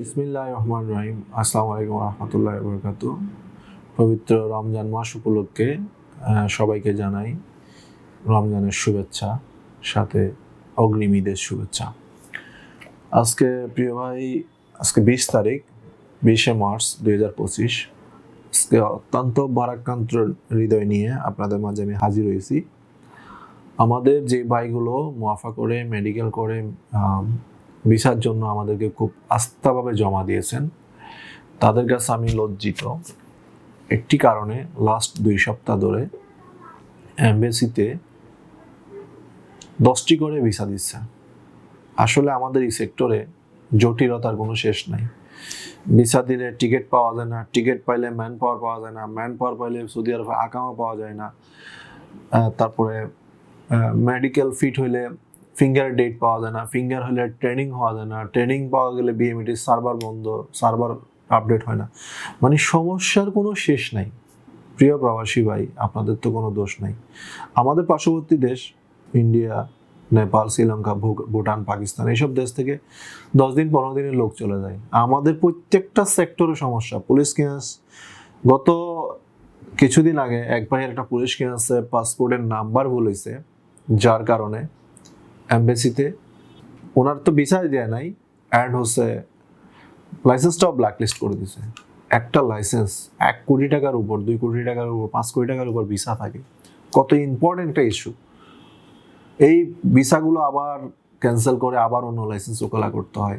বিসমিল্লাহ রহমান রহিম আসসালামু আলাইকুম রহমতুল্লাহ বরকাত পবিত্র রমজান মাস উপলক্ষে সবাইকে জানাই রমজানের শুভেচ্ছা, সাথে অগ্রিম ঈদের শুভেচ্ছা। আজকে প্রিয় ভাই, আজকে বিশ তারিখ, বিশে মার্চ দুই হাজার পঁচিশ। আজকে অত্যন্ত ভারাক্রান্ত হৃদয় নিয়ে আপনাদের মাঝে আমি হাজির হয়েছি। আমাদের যে ভাইগুলো, মুয়াফা করে, মেডিকেল করে ভিসার জন্য আমাদেরকে খুব আস্থাভাবে জমা দিয়েছেন। তাদের কাছে আমি লজ্জিত। একটি কারণে লাস্ট দুই সপ্তাহ ধরে এমবেসিতে দশটি করে ভিসা দিচ্ছে। আসলে আমাদের এই সেক্টরে জটিলতার কোনো শেষ নাই। ভিসা দিলে টিকিট পাওয়া যায় না, টিকিট পাইলে ম্যান পাওয়ার পাওয়া যায় না ম্যান পাওয়ার পাইলে সৌদি আরবে আকামা পাওয়া যায় না। তারপরে মেডিকেল ফিট হইলে ফিঙ্গার ডেট পাওয়া যায় না ফিঙ্গার হলে ট্রেনিং হওয়া যায় না ট্রেনিং পাওয়া গেলে বিএমইটি সার্ভার বন্ধ সার্ভার আপডেট হয় না। মানে সমস্যার কোনো শেষ নাই। প্রিয় প্রবাসী ভাই, আপনাদের তো কোনো দোষ নাই। আমাদের পার্শ্ববর্তী দেশ ইন্ডিয়া নেপাল শ্রীলঙ্কা ভুটান, পাকিস্তান, এইসব দেশ থেকে দশ দিন, পনেরো দিনের লোক চলে যায়। আমাদের প্রত্যেকটা সেক্টরে সমস্যা। পুলিশ ক্লিয়ারেন্স গত কিছুদিন আগে এক ভাইয়ের একটা পুলিশ ক্লিয়ারেন্সে পাসপোর্টের নাম্বার ভুল হয়েছে যার কারণে এমবেসিতে। ওনার তো বিচার দেয় নাই অ্যাড হচ্ছে লাইসেন্সটাও ব্ল্যাকলিস্ট করে দিছে। একটা লাইসেন্স এক কোটি টাকার উপর, দুই কোটি টাকার উপর, পাঁচ কোটি টাকার উপর ভিসা থাকে। কত ইম্পর্টেন্ট একটা ইস্যু এই ভিসাগুলো আবার ক্যান্সেল করে আবার অন্য লাইসেন্স ওকালা করতে হয়।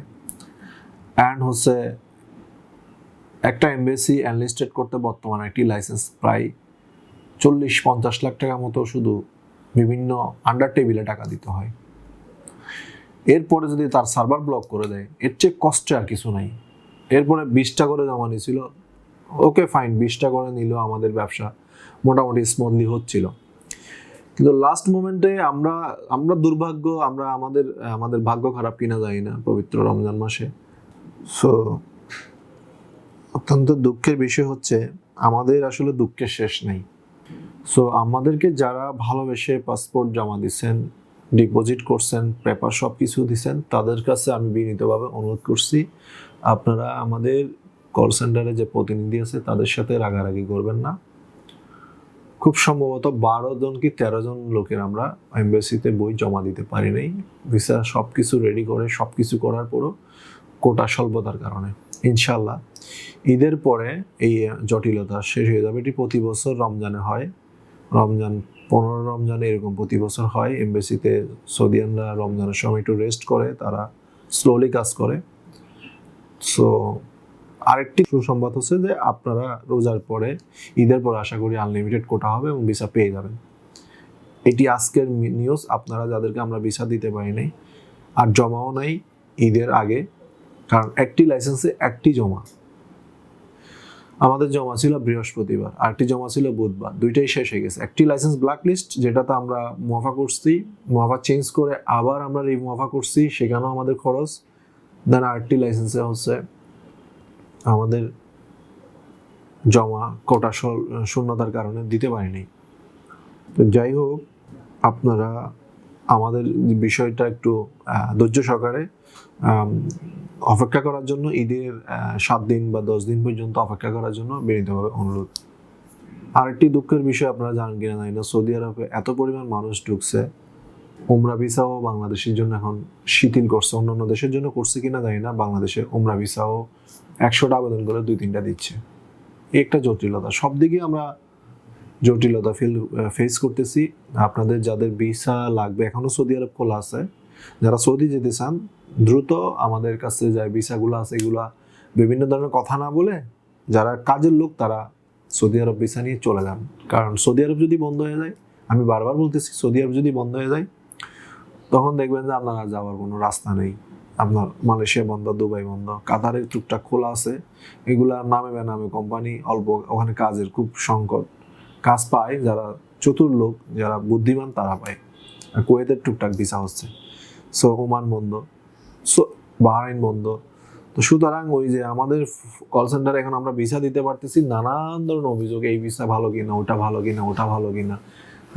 অ্যান্ড হচ্ছে একটা এমবেসি অ্যানলিস্টেড করতে বর্তমানে একটি লাইসেন্স প্রায় চল্লিশ পঞ্চাশ লাখ টাকা মতো শুধু বিভিন্ন আন্ডার টেবিলে টাকা দিতে হয়। এরপরে যদি তার সার্ভার ব্লক করে দেয়, এর চেয়ে কষ্টে আর কিছু নাই। এরপরে বিশটা করে জমা নিয়েছিল। ওকে ফাইন বিশটা করে নিল আমাদের ব্যবসা। মোটামুটি স্মুথলি হচ্ছিল। কিন্তু লাস্ট মোমেন্টে আমরা আমরা দুর্ভাগ্য, আমরা আমাদের আমাদের ভাগ্য খারাপ কিনা যায় না পবিত্র রমজান মাসে। সো অত্যন্ত দুঃখের বিষয় হচ্ছে, আমাদের আসলে দুঃখের শেষ নেই। সো আমাদেরকে যারা ভালোবেসে পাসপোর্ট জমা দিচ্ছেন ডিপোজিট করছেন পেপার সব কিছু দিচ্ছেন তাদের কাছে আমি বিনীতভাবে অনুরোধ করছি, আপনারা আমাদের কল সেন্টারে যে প্রতিনিধি আছে, তাদের সাথে রাগারাগি করবেন না। খুব সম্ভবত বারো জন কি তেরো জন লোকের আমরা এমবেসিতে বই জমা দিতে পারি নাই। ভিসা সব কিছু রেডি করে সব কিছু করার পরও কোটা স্বল্পতার কারণে। ইনশাল্লাহ ঈদের পরে এই জটিলতা শেষ হয়ে যাবে। এটি প্রতি বছর রমজানে হয়। রমজান, পনেরো রমজানে এরকম প্রতি বছর হয়। এমবেসিতে সৌদিয়ানরা রমজানের সময় একটু রেস্ট করে, তারা স্লোলি কাজ করে। সো আরেকটি সুসংবাদ হচ্ছে যে আপনারা রোজার পরে, ঈদের পরে আশা করি আনলিমিটেড কোটা হবে এবং ভিসা পেয়ে যাবেন। এটি আজকের নিউজ আপনারা যাদেরকে আমরা ভিসা দিতে পারি নাই, আর জমাও নাই ঈদের আগে, কারণ একটি লাইসেন্সে একটি জমা। আমাদের জমা ছিল বৃহস্পতিবার, আরেকটি জমা ছিল বুধবার, দুইটাই শেষ হয়ে গেছে। একটি লাইসেন্স ব্ল্যাক লিস্ট যেটাতে আমরা মুয়াফা করছি মুয়াফা চেঞ্জ করে আবার আমরা রিমুয়াফা করছি, সেখানেও আমাদের খরচ। দেন আরেকটি লাইসেন্সে হচ্ছে আমাদের জমা কোটা শূন্যতার কারণে দিতে পারিনি। তো যাই হোক, আপনারা আমাদের বিষয়টা একটু ধৈর্য সহকারে অপেক্ষা করার জন্য ঈদের সাত দিন বা দশ দিন পর্যন্ত অপেক্ষা করার জন্য বিনীতভাবে অনুরোধ। আরেকটি দুঃখের বিষয় আপনারা জানেন কিনা জানি না, সৌদি আরবে এত পরিমাণ মানুষ ঢুকছে, উমরা ভিসাও বাংলাদেশের জন্য এখন শিথিল করছে, অন্যান্য দেশের জন্য করছে কিনা জানি না, বাংলাদেশে উমরা ভিসাও একশোটা আবেদন করে দুই তিনটা দিচ্ছে। একটা জটিলতা, সব দিকে আমরা জটিলতা ফিল ফেস করতেছি। আপনাদের যাদের ভিসা লাগবে, এখনও সৌদি আরব খোলা আছে যারা সৌদি যেতে চান, দ্রুত আমাদের কাছে যে ভিসাগুলো আছে এগুলা বিভিন্ন ধরনের কথা না বলে যারা কাজের লোক তারা সৌদি আরব ভিসা নিয়ে চলে যান। কারণ সৌদি আরব যদি বন্ধ হয়ে যায়, আমি বারবার বলতেছি সৌদি আরব যদি বন্ধ হয়ে যায়, তখন দেখবেন যে আপনার আর যাওয়ার কোনো রাস্তা নেই। আপনার মালয়েশিয়া বন্ধ, দুবাই বন্ধ, কাতারের টুকটাক খোলা আছে, এগুলা নামে বেনামে কোম্পানি অল্প ওখানে কাজের খুব সংকট। কাজ পায় যারা চতুর লোক, যারা বুদ্ধিমান তারা পায়। আর কুয়েতের টুকটাক ভিসা হচ্ছে। সো ওমান বন্ধ সো বাহরাইন বন্ধ তো সুতরাং ওই যে আমাদের কল সেন্টারে এখন আমরা ভিসা দিতে পারতেছি, নানান ধরনের অভিযোগ, এই ভিসা ভালো কিনা, ওটা ভালো কিনা, ওটা ভালো কিনা।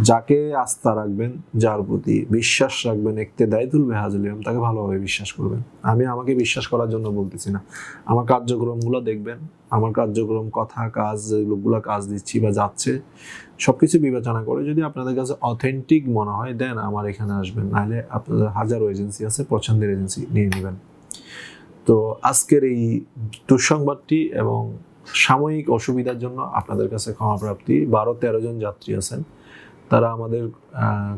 যাকে আস্থা রাখবেন, যার প্রতি বিশ্বাস রাখবেন একতে দায় তুলবে হাজলিয়াম তাকে ভালোভাবে বিশ্বাস করবেন। আমি আমাকে বিশ্বাস করার জন্য বলতেছি না। আমার কার্যক্রমগুলো দেখবেন, আমার কার্যক্রম কথা, কাজ যেগুলো কাজ দিচ্ছি বা যাচ্ছে সব কিছু বিবেচনা করে যদি আপনাদের কাছে অথেন্টিক মনে হয় দেন আমার এখানে আসবেন। নাহলে আপনাদের হাজারো এজেন্সি আছে, পছন্দের এজেন্সি নিয়ে নেবেন। তো আজকের এই দুঃসংবাদটি এবং সাময়িক অসুবিধার জন্য আপনাদের কাছে ক্ষমা প্রাপ্তি বারো তেরো জন যাত্রী আছেন। তারা আমাদের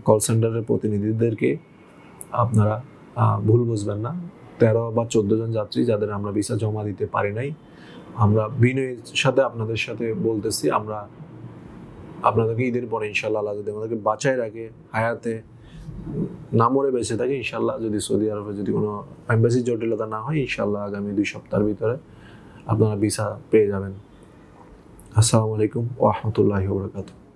কল সেন্টারের প্রতিনিধিদেরকে আপনারা ভুল বুঝবেন না। তেরো বা চোদ্দ জন যাত্রী যাদের আমরা ভিসা জমা দিতে পারি নাই। আমরা বিনয়ের সাথে আপনাদের সাথে বলতেছি, আমরা আপনাদেরকে ঈদের পরে ইনশাল্লাহ আল্লাহ যদি আমাদেরকে বাঁচায় রাখে, হায়াতে না মরে বেঁচে থাকে ইনশাল্লাহ যদি সৌদি আরবে যদি কোনো এম্বাসি জটিলতা না হয় ইনশাল্লাহ আগামী দুই সপ্তাহের ভিতরে আপনারা ভিসা পেয়ে যাবেন। আসসালামু আলাইকুম ওরহমতুল্লাহি বরকাতুহ।